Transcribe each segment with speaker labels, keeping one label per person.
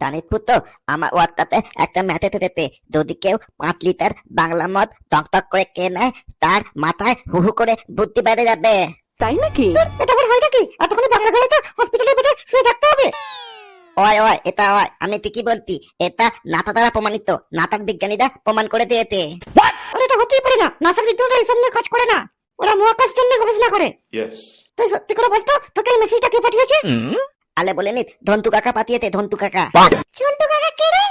Speaker 1: দানিত পুত্র আমার ওয়ার্তাতে একটা ম্যাথেতে দিতে যদি কেউ পাঁচ লিটার বাংলা মদ টক টক করে কে নেয় তার মাথায় হু হু করে বুদ্ধি বেড়ে যাবে।
Speaker 2: তাই নাকি?
Speaker 3: এটা আবার হয়টা কি এতক্ষণ বাংলা গেলে তো হসপিটালে বেডে শুয়ে থাকতে হবে।
Speaker 1: ওয় ওয় এটা ওয় আমি ঠিকই বলতি এটা নাতা দ্বারা প্রমাণিত নাতার বিজ্ঞানীরা প্রমাণ করে দিয়েছে।
Speaker 3: ওরা এটা হতেই পারে না নাসার বিজ্ঞানীরা এইসব নিয়ে কাজ করে না ওরা মহাকাশ জন্য গবেষণা করে।
Speaker 4: Yes.
Speaker 3: তুই সত্যি করে বলতো তোকে এই মেসেজটা কে পাঠিয়েছে?
Speaker 1: আলে বলে নিত ধন্তু কাকা পাঠিয়েতে ধন্তু কাকা।
Speaker 3: ঝন্টু কাকা কে রে?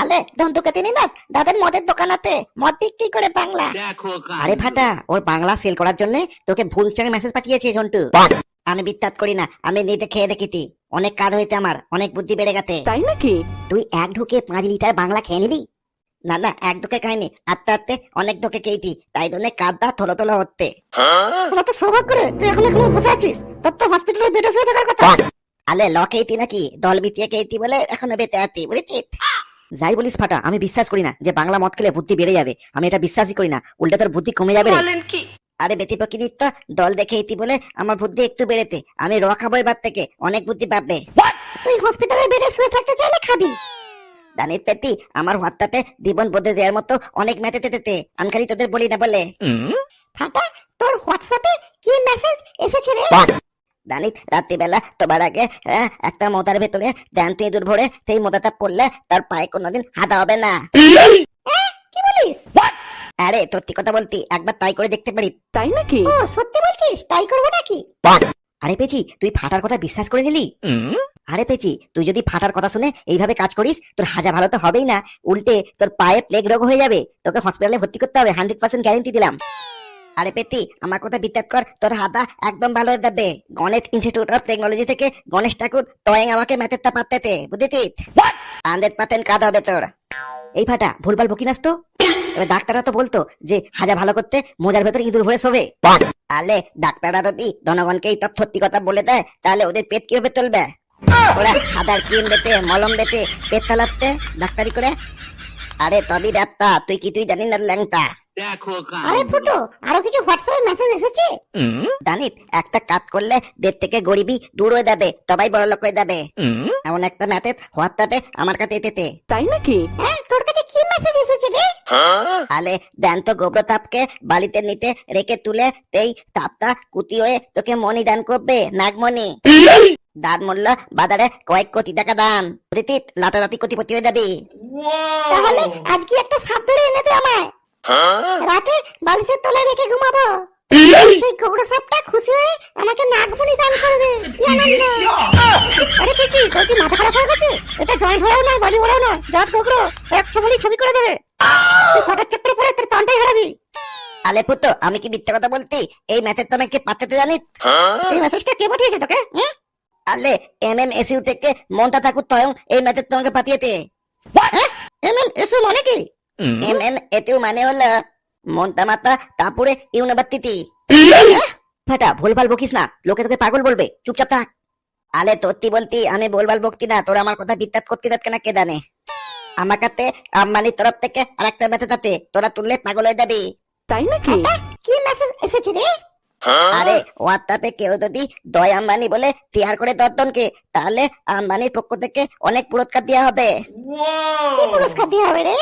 Speaker 1: আলে ধন্তু কে তিনি না দাদের মদের দোকানাতে মদ বিক্রি করে বাংলা। আরে ফাটা ওর বাংলা সেল করার জন্য তোকে ভুল চাঙে মেসেজ পাঠিয়েছে ঝন্টু। আমি বিত্তাত করি না আমি নিজে খেয়ে দেখিতি। অনেক কাজ হইতে আমার অনেক বুদ্ধি বেড়ে গেছে।
Speaker 2: তাই নাকি?
Speaker 1: তুই এক ঢুকে পাঁচ লিটার বাংলা খেয়ে নিলি? না না এক ঢুকে খাইনি আস্তে আস্তে অনেক ঢুকে খেয়েছি তাই জন্য কাদা থলো থলো হচ্ছে।
Speaker 3: সেটা তো সৌভাগ্য করে তুই এখন এখানে বসে আছিস? তোর তো হসপিটালে বেডে শুয়ে থাকার কথা।
Speaker 1: আলে ল খেয়েছি নাকি? দল বিতিয়ে খেয়েছি বলে? এখনও বেঁচে আছি। বুঝেছিস যাই বলিস ফাটা আমি বিশ্বাস করি না যে বাংলা মদ খেলে বুদ্ধি বেড়ে যাবে। আমি এটা বিশ্বাসই করি না। উল্টে তোর বুদ্ধি কমে যাবে
Speaker 2: বলেন কি?
Speaker 1: আরে বেটি প্রকৃতির তো দল দেখে ইতি বলে আমার বুদ্ধি একটু বেড়েতে। আমি র খাব এবার থেকে অনেক বুদ্ধি পাবে
Speaker 3: তুই হসপিটালে বেডে শুয়ে থাকতে চাইলে খাবি।
Speaker 1: দানিত পেটি আমার হোয়াটসঅ্যাপে জীবন বদলে দেওয়ার মতো অনেক মেতেতে তেতে আমি খালি তোদের বলি না বলে।
Speaker 3: ফাটা তোর হোয়াটসঅ্যাপে কি মেসেজ এসেছে রে?
Speaker 1: দানিত রাত্রিবেলা তোমার আগে একটা মোদার ভেতরে ড্যান তুই দূর ভরে সেই মোদাটা পড়লে তার পায়ে কোনোদিন হাদা হবে না।
Speaker 3: কি বলিস?
Speaker 1: আরে সত্যি কথা বলতি একবার তাই করে দেখতে পারি।
Speaker 2: তাই নাকি?
Speaker 3: ও সত্যি বলছিস তাই করব নাকি?
Speaker 1: আরে পেছি তুই ফাটার কথা বিশ্বাস করে নিলি? আরে পেছি তুই যদি ফাটার কথা শুনে এইভাবে কাজ করিস তোর হাজা ভালো তো হবেই না। উল্টে তোর পায়ে প্লেগ রোগ হয়ে যাবে। তোকে হসপিটালে ভর্তি করতে হবে হান্ড্রেড পার্সেন্ট গ্যারেন্টি দিলাম। আরে পেতি আমার কথা বিত্যাত কর তোর হাতা একদম ভালো হয়ে যাবে। গণেশ ইনস্টিটিউট অফ টেকনোলজি থেকে গণেশ ঠাকুর তয়েং আমাকে ম্যাথেরটা পাততেতে বুঝেছিস? হান্ড্রেড পার্সেন্ট কাজ হবে তোর। এই ফাটা ভুলভাল বকিনাস তো? এবার ডাক্তাররা তো বলতো যে হাজা ভালো করতে মোজার ভেতর ইঁদুর ভরে শোবে। আলে ডাক্তাররা যদি জনগণকে এই তথ্য সত্যি কথা বলে দেয় তাহলে ওদের পেট কীভাবে চলবে? ওরা সাদার ক্রিম বেতে মলম বেতে পেট চালাতে ডাক্তারি করে? আরে তবে ব্যাপটা তুই কি তুই জানিস না ল্যাংটা?
Speaker 3: আরে ফুটো আরও কিছু হোয়াটসঅ্যাপে মেসেজ এসেছে?
Speaker 1: জানিস একটা কাজ করলে দের থেকে গরিবি দূর হয়ে যাবে সবাই বড় লোক হয়ে যাবে। এমন একটা ম্যাথের হোয়াটসঅ্যাপে আমার কাছে এতেতে
Speaker 2: তাই নাকি?
Speaker 3: হ্যাঁ তোর কাছে কি মেসেজ এসেছে রে?
Speaker 1: আলে দেন তো গোবর তাপকে বালিতে নিতে রেখে তুলে এই তাপটা কুতি হয়ে তোকে মনি দান করবে নাগমণি। দান মূল্য বাজারে কয়েক কোটি টাকা দাম রীতিত লাতারাতি কোটিপতি হয়ে যাবি।
Speaker 3: তাহলে আজকে একটা সাপ ধরে এনে দে আমায়। রাতে বালিশের তলায় রেখে ঘুমাবো। সেই সাপটা খুশি হয়ে আমাকে নাগমণি দান করবে। কি আনন্দ আরে পিচি তোর কি মাথা খারাপ হয়ে গেছে? এটা জয়েন্ট বডি জাত গোবর এক ছবি ছবি করে দেবে। তুই ফটার চক্করে পরে তোর হারাবি।
Speaker 1: আলে পুতো আমি কি মিথ্যে কথা বলতি এই ম্যাথের তো আমাকে পাঠাতে জানিস
Speaker 3: এই মেসেজটা কে পাঠিয়েছে তোকে?
Speaker 1: আলে এম এম এসইউ থেকে মনটা ঠাকুর তয়ং এই ম্যাথের তোমাকে পাঠিয়েতে
Speaker 3: এম এম এসো মানে কি?
Speaker 1: এম এম এটিউ মানে হলো মনটা মাতা তারপরে ইউনিভার্সিটি। ফাটা ভুলভাল বকিস না লোকে তোকে পাগল বলবে চুপচাপ থাক। আলে তোরটি বলতি আমি বকতি না তোর আমার কথা বিত্তাত করতে যাচ্ছে না কে জানে আমার কাছে আম্বানির তরফ থেকে আর একটা মেথে তাতে তোরা তুললে পাগল হয়ে যাবি।
Speaker 2: তাই নাকি?
Speaker 3: কি মেসেজ এসেছে রে?
Speaker 1: আরে হোয়াটসঅ্যাপে কেউ যদি দয় আম্বানি বলে তিয়ার করে দর্দনকে তাহলে আম্বানির পক্ষ থেকে অনেক পুরস্কার দেওয়া হবে।
Speaker 3: কি পুরস্কার দিয়ে হবে রে?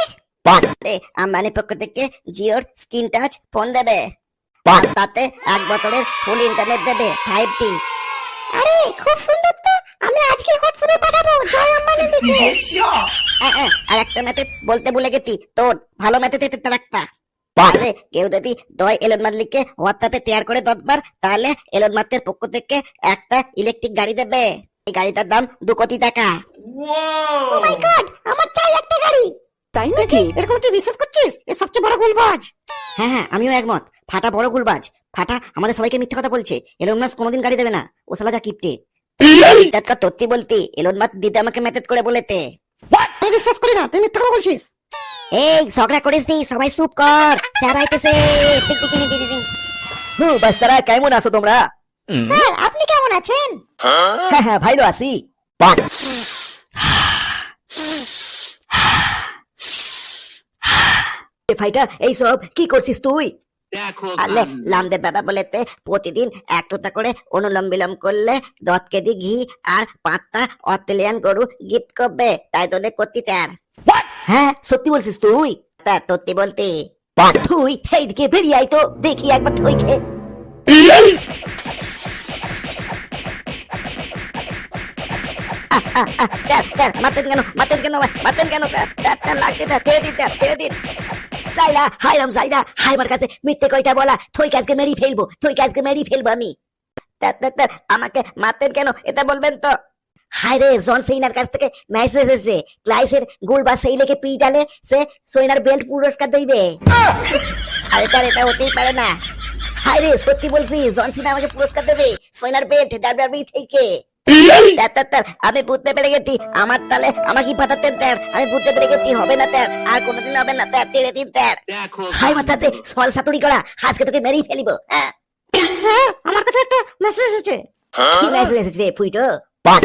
Speaker 1: আম্বানির পক্ষ থেকে জিওর স্ক্রিন টাচ ফোন দেবে। তাতে এক বছরের ফুল ইন্টারনেট দেবে ফাইভ টি
Speaker 3: আরে খুব সুন্দর তো। আমি আজকে হোয়াটসঅ্যাপে পাঠাবো জয় আম্বানি লিখে
Speaker 1: আর একটা ম্যাথে বলতে ভুলে গেছি তোর। ভালো ম্যাথে দিতে তার একটা তাহলে কেউ যদি দয় এলন মালিককে হোয়াটসঅ্যাপে তৈরি করে দশবার তাহলে এলন মার্কের পক্ষ থেকে একটা ইলেকট্রিক গাড়ি দেবে। এই গাড়িটার দাম দু কোটি টাকা।
Speaker 3: ও মাই গড আমার চাই একটা গাড়ি।
Speaker 2: তাই নাকি?
Speaker 3: এরকম তুই বিশ্বাস করছিস? এ সবচেয়ে বড় গুলবাজ।
Speaker 1: হ্যাঁ হ্যাঁ আমিও একমত। ফাটা বড় গুলবাজ। ফাটা আমাদের সবাইকে মিথ্যে কথা বলছে। এলন মাস্ক কোনোদিন গাড়ি দেবে না। ও সালা যা কিপটে। বলতি এলন মাস্ক দিতে আমাকে মেসেজ করে বলেতে।
Speaker 3: আমি বিশ্বাস করি না তুই মিথ্যা কথা বলছিস।
Speaker 1: এই ঝগড়া করিস নি সবাই চুপ কর। স্যার আইতেছে।
Speaker 5: হু বাচ্চারা কেমন আছো তোমরা?
Speaker 3: স্যার আপনি কেমন আছেন?
Speaker 5: হ্যাঁ হ্যাঁ ভাইলো আছি। এ ফাইটার এইসব কি করছিস তুই?
Speaker 1: আলে লামদেব বাবা বলেতে প্রতিদিন এক একটা করে অনুলম বিলম করলে দশ কেজি ঘি আর পাঁচটা অস্ট্রেলিয়ান গরু গিফট করবে। তাই তোদের করতি তার।
Speaker 5: হ্যাঁ সত্যি বলছিস তুই?
Speaker 1: তা সত্যি বলতে
Speaker 5: তুই এইদিকে বেরিয়ে আই তো দেখি একবার তুই খে
Speaker 1: স্যার স্যার মাতেন কেন মাতেন কেন মাতেন কেন লাগছে দিন ফেলে দিন।
Speaker 5: সাইলা হাই রাম সাইলা হাই আমার কাছে মিথ্যে বলা তুই আজকে মেরি ফেলব তুই আজকে মেরি ফেলব আমি।
Speaker 1: আমাকে মারতেন কেন, এটা বলবেন তো?
Speaker 5: জন সেইনার কাছ থেকে মেসেজ ক্লাইসের গোল বা সে সোইনার বেল্ট পুরস্কার দইবে।
Speaker 1: আরে স্যার এটা হতেই পারে না।
Speaker 5: হাই রে সত্যি বলছি, জন সিনা আমাকে পুরস্কার দেবে, সোইনার বেল্ট ডাব্লিউডাব্লিউ থেকে।
Speaker 1: আমি বুঝতে পেরে গেছি। আমার তালে আমাকে পাঠাতেন স্যার? আমি বুঝতে পেরে গেছি হবে না স্যার? আর কোনোদিন হবে না স্যার ছেড়ে দিন স্যার।
Speaker 5: হাই মাথাতে সল সাতুরি করা আজকে তোকে মেরেই ফেলিব হ্যাঁ?
Speaker 3: আমার কাছে একটা মেসেজ এসেছে।
Speaker 5: কি মেসেজ এসেছে রে ফুইটো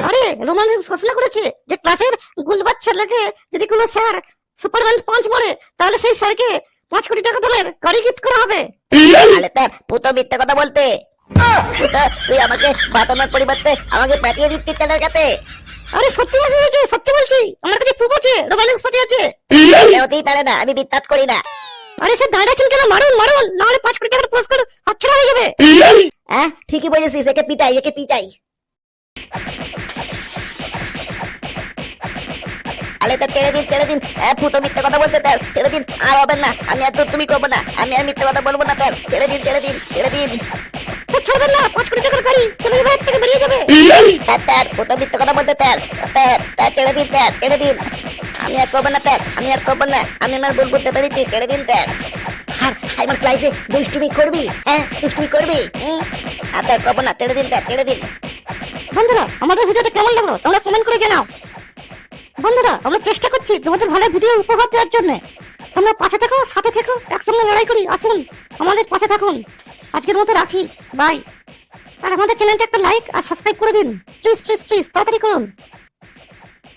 Speaker 3: আরে রোমান্টিক ঘোষণা করেছে যে ক্লাসের গুলবার ছেলেকে যদি কোনো স্যার সুপারম্যান পাঁচ মারে তাহলে সেই স্যারকে পাঁচ কোটি টাকা দামের গাড়ি গিফট করা হবে।
Speaker 1: আরে স্যার পুতো মিথ্যে কথা বলতে। তুই আমাকে বাতানোর পরিবর্তে আমাকে পাঠিয়ে দিচ্ছিস তাদের কাছে।
Speaker 3: আরে সত্যি আছে সত্যি বলছি। আমার কাছে প্রুফ আছে আছে
Speaker 1: হতেই পারে না আমি বিশ্বাস করি না।
Speaker 3: আরে স্যার দাঁড়িয়ে আছেন কেন? মারুন মারুন। নাহলে পাঁচ কোটি টাকার পুরস্কার হাতছাড়া হয়ে যাবে।
Speaker 5: হ্যাঁ ঠিকই বলেছিস একে পিটাই একে পিটাই।
Speaker 1: আলে তো ছেড়ে দিন ছেড়ে দিন হ্যাঁ পুতো মিথ্যে কথা বলতে স্যার দিন আর হবে না আমি আর তুমি করব না আমি আর মিথ্যে কথা বলব না স্যার। ছেড়ে দিন ছেড়ে দিন ছেড়ে দিন
Speaker 3: ছাড়বেন না পাঁচ কোটি টাকার গাড়ি চলে যাবে থেকে বেরিয়ে যাবে।
Speaker 1: স্যার স্যার পুতো মিথ্যে কথা বলতে স্যার। স্যার স্যার ছেড়ে দিন স্যার ছেড়ে দিন। আমি আর করব না স্যার আমি আর করব না। আমি আমার ভুল বুঝতে পেরেছি ছেড়ে দিন স্যার।
Speaker 5: আর আমার ক্লাসে দুষ্টুমি করবি হ্যাঁ? দুষ্টুমি করবি
Speaker 1: হুম? আর করব না ছেড়ে দিন স্যার ছেড়ে দিন।
Speaker 3: বন্ধুরা আমাদের ভিডিওটা কেমন লাগল? তোমরা কমেন্ট করে জানাও। বন্ধুরা আমরা চেষ্টা করছি তোমাদের ভালো ভিডিও উপহার দেওয়ার জন্য। তোমরা পাশে থাকো, সাথে থেকো, একসঙ্গে লড়াই করি, আসুন, আমাদের পাশে থাকুন। আজকের মতো রাখি বাই আর আমাদের চ্যানেলটা একটা লাইক আর সাবস্ক্রাইব করে দিন। প্লিজ প্লিজ প্লিজ তাড়াতাড়ি করুন।